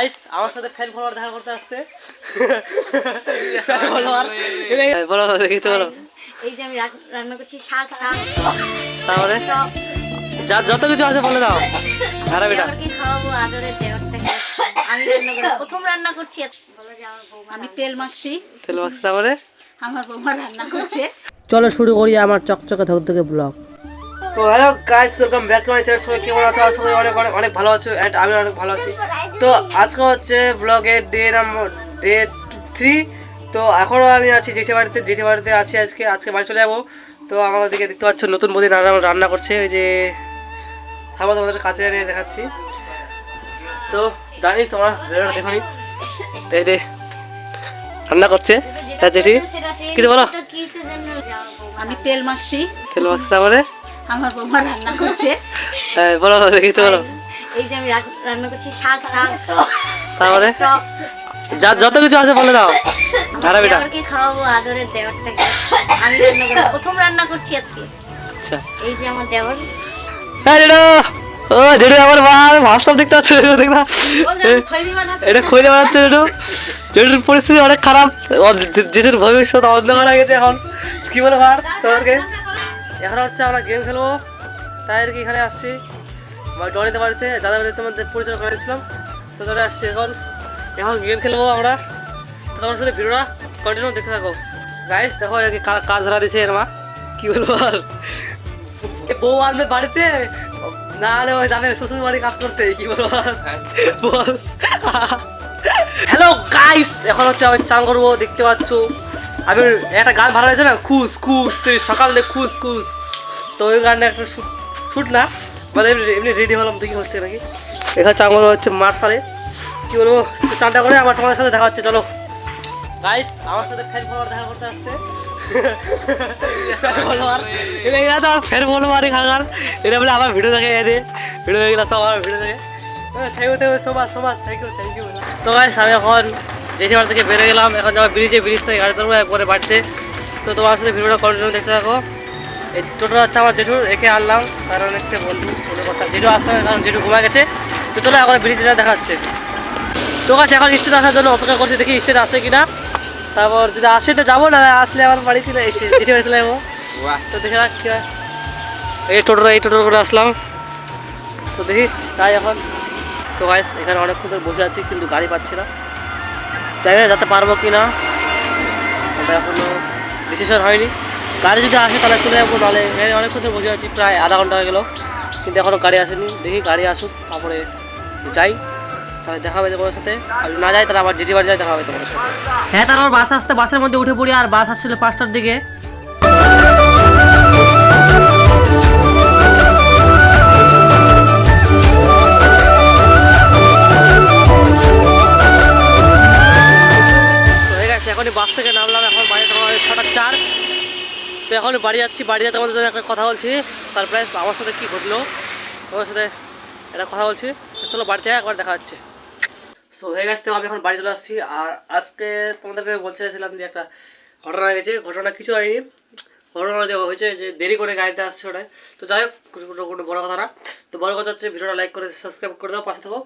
Guys আমার সাথে fan follower দেখা করতে আসছে। ফ্যান ফলোয়ার বলো দেখি তো বলো। এই যে আমি রান্না করছি শাক শাক। তারপরে যা যত কিছু আছে বলে দাও। এটা দেওরকে খাওয়াবো আদরের দেওরটাকে আমি রান্না করব। প্রথম রান্না করছি। বলো যে আমার বৌমা আমি তেল মাখছি। তেল মাখছে তারপরে আমার বৌমা রান্না করছে। চলো শুরু করি আমার চকচকে ধকধকে ব্লগ। তো hello guys welcome back to my channel সবাই কেমন আছো? আশা করি অনেক অনেক অনেক ভালো আছো অ্যান্ড আমি অনেক ভালো আছি। তো আজকে হচ্ছে ব্লগের ডে নাম্বার ডে থ্রি তো এখনও আমি আছি জেঠে বাড়িতে জেঠে বাড়িতে আছি আজকে আজকে বাড়ি চলে যাব। তো আমার দিকে দেখতে পাচ্ছ নতুন বৌদি রান্না রান্না করছে ওই যে খাবার তোমাদের কাছে নিয়ে দেখাচ্ছি। তো জানি তোমরা দেখো এই দে রান্না করছে তা জেঠি কিছু বলো? আমি তেল মাখছি। তেল মাখছে তারপরে? আমার বৌমা রান্না করছে। হ্যাঁ বলো দেখি তো বলো। এই যে আমি রান্না করছি শাক শাক তারপরে? যা যত কিছু আছে বলে দাও। খারাপ এটা দেওরকে খাওয়াবো আদরের দেওরটাকে। আমি রান্না করব প্রথম রান্না করছি আজকে। আচ্ছা। এই যে আমার দেওর। হ্যাঁ ডেডো ও ডেডো আমার ভাই ভাবসাব দেখতে পাচ্ছ ডেডো দেখবা এটা খুলে বেড়াচ্ছে ডেডো ডেডোর পরিস্থিতি অনেক খারাপ। জেজের ভবিষ্যৎ অন্ধকার হয়ে গেছে এখন। কি বলে ভার তোমাকে? এখন হচ্ছে আমরা গেম খেলব। তাই আর কি এখানে আসছি। ডরিতে বাড়িতে দাদা বাড়িতে মধ্যে পরিচয় করেছিলাম তো ধরে আসছি এখন। এখন গেম খেলব আমরা। তো তোমার সাথে ভিডিওটা কন্টিনিউ দেখতে থাকো। গাইস দেখো কাজ ধরা দিছে এর মা। কি বলব আর? বউ আনবে বাড়িতে? না রে ওই যাবে শ্বশুর বাড়ি কাজ করতে, কি বলব? বল। হ্যালো গাইস এখন হচ্ছে আমি চান করব, দেখতে পাচ্ছ। আমি একটা গান ভালো হয়েছে না? খুশ খুশ, তুই সকাল থেকে খুশ খুশ। তো ওই গানটা একটা শুট না? মানে এমনি রেডি হলাম, দেখি হচ্ছে নাকি। এখানে করব হচ্ছে মার্সালে কি বলব? চানটা করে আবার তোমাদের সাথে দেখা হচ্ছে, চলো। গাইস আমার সাথে ফ্যান ফলোয়ার দেখা করতে আসছে। এরা তো ফ্যান ফলোয়ার খাগার এরা বলে আমার ভিডিও দেখে, এদের। ভিডিও দেখে সব আমার ভিডিও দেখে। Thank you thank thank you thank you তো গাইস আমি এখন জেঠি বাড়ি থেকে বেরিয়ে গেলাম। এখন যাব ব্রিজে ব্রিজ থেকে গাড়ি চলবো একবারে বাড়িতে। তো তোমার সাথে ভিডিওটা কন্টিনিউ দেখতে থাকো। এই টোটোটা হচ্ছে আমার জেঠুর একে আনলাম। কারণ একটা বন্ধু কথা। জেঠু আসছে না, কারণ জেঠু ঘুমা গেছে। তো চলো এখন ব্রিজে যা দেখাচ্ছে। তো গাছ এখন স্টেট আসার জন্য অপেক্ষা করছি দেখি স্টেট আসে কিনা। তারপর যদি আসে তো যাব না আসলে আমার বাড়ি চলে এসে জেঠি বাড়ি চলে যাব। তো দেখে রাখ কি হয়। এই টোটো এই টোটোর করে আসলাম। তো দেখি যাই এখন। তো গাইস এখানে অনেকক্ষণ ধরে বসে আছি কিন্তু গাড়ি পাচ্ছি না। জানি যেতে পারব কি না? ওটা এখনও ডিসিশন হয়নি। গাড়ি যদি আসে তাহলে চলে যাব নাহলে অনেক ধরে বসে আছি, প্রায় আধা ঘণ্টা হয়ে গেল। কিন্তু এখনও গাড়ি আসেনি। দেখি গাড়ি আসুক, তারপরে যাই। তাহলে দেখা হবে তোমার সাথে। আর না যাই, তাহলে আবার জেজি বাড়ি যাই, দেখা হবে তোমার সাথে। হ্যাঁ তারপর বাস আসতে, বাসের মধ্যে উঠে পড়ি, আর বাস আসছিল পাঁচটার দিকে। তো এখন বাড়ি যাচ্ছি, বাড়ি যেতে আমাদের জন্য একটা কথা বলছি। সারপ্রাইজ আমার সাথে কী ঘটলো? তোমার সাথে একটা কথা বলছি। চলো বাড়িতে একবার দেখা যাচ্ছে সো হয়ে গেছে তো আমি এখন বাড়ি চলে আসছি। আর আজকে তোমাদেরকে বলতে চাইছিলাম যে একটা ঘটনা হয়ে গেছে। ঘটনা কিছু হয়নি। ঘটনা যে হয়েছে যে দেরি করে গাড়িতে আসছে ওটাই। তো যাই হোক কোনো বড় কথা না। তো বড় কথা হচ্ছে, ভিডিওটা লাইক করে সাবস্ক্রাইব করে দাও, পাশে থাকো।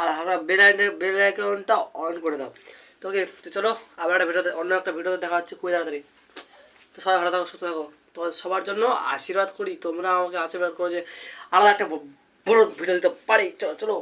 আর আমরা বেল আইনের বেল আইকনটা অন করে দাও। তো ওকে তো চলো, আবার একটা ভিডিওতে, অন্য একটা ভিডিওতে দেখা হচ্ছে খুবই তাড়াতাড়ি। তো সবাই ভালো থাকো, সুস্থ থাকো। তোমার সবার জন্য আশীর্বাদ করি, তোমরা আমাকে আশীর্বাদ করো যে আলাদা একটা বড় ভিডিও দিতে পারি। চলো চলো।